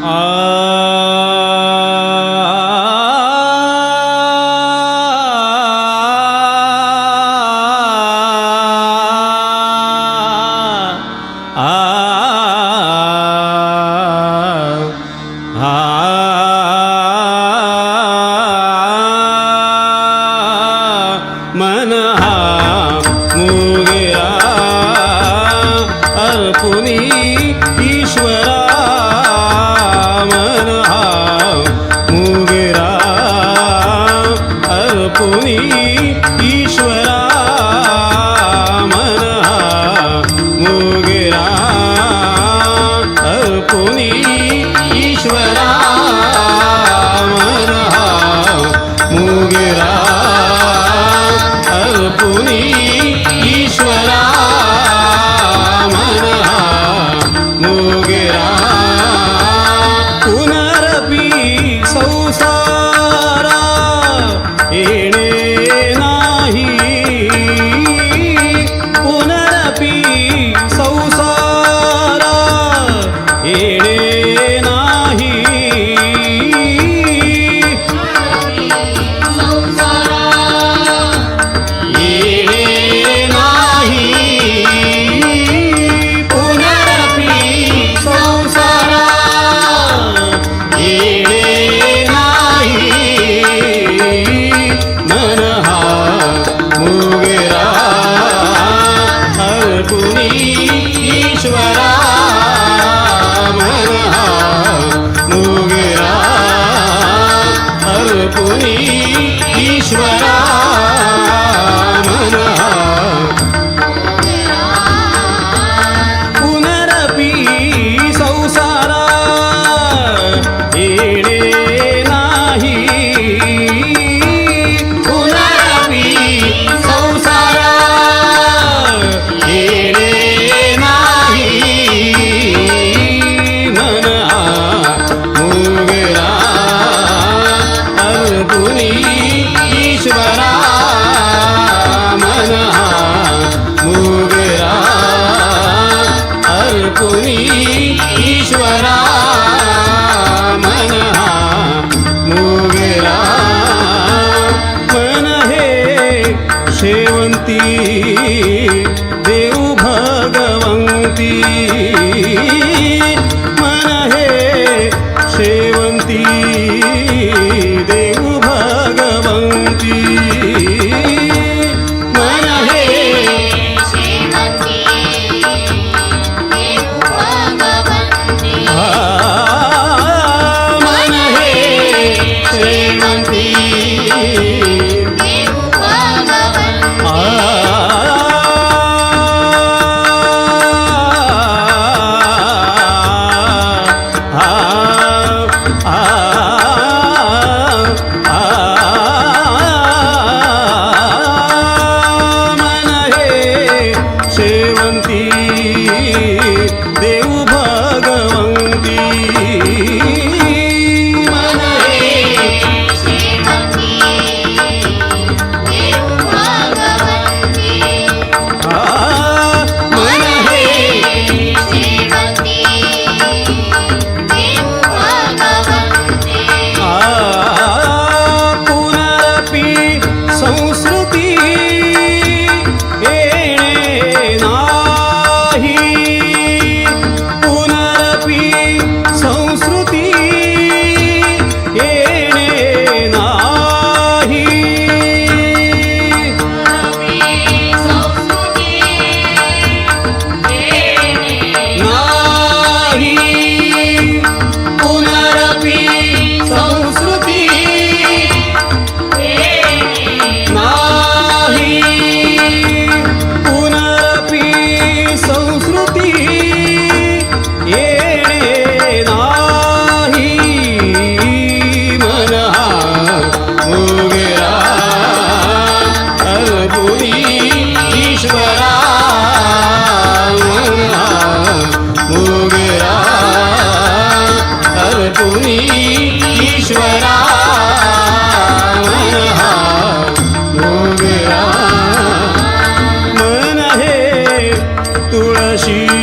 Ah. ईश्वरा मना मोगरा अर्पुनी ईश्वरा मना मोगरा अर्पुनी ईश्वर पुरी ईश्वरा मन हा मोगरा शेवंती देव भगवंती. Maria. you.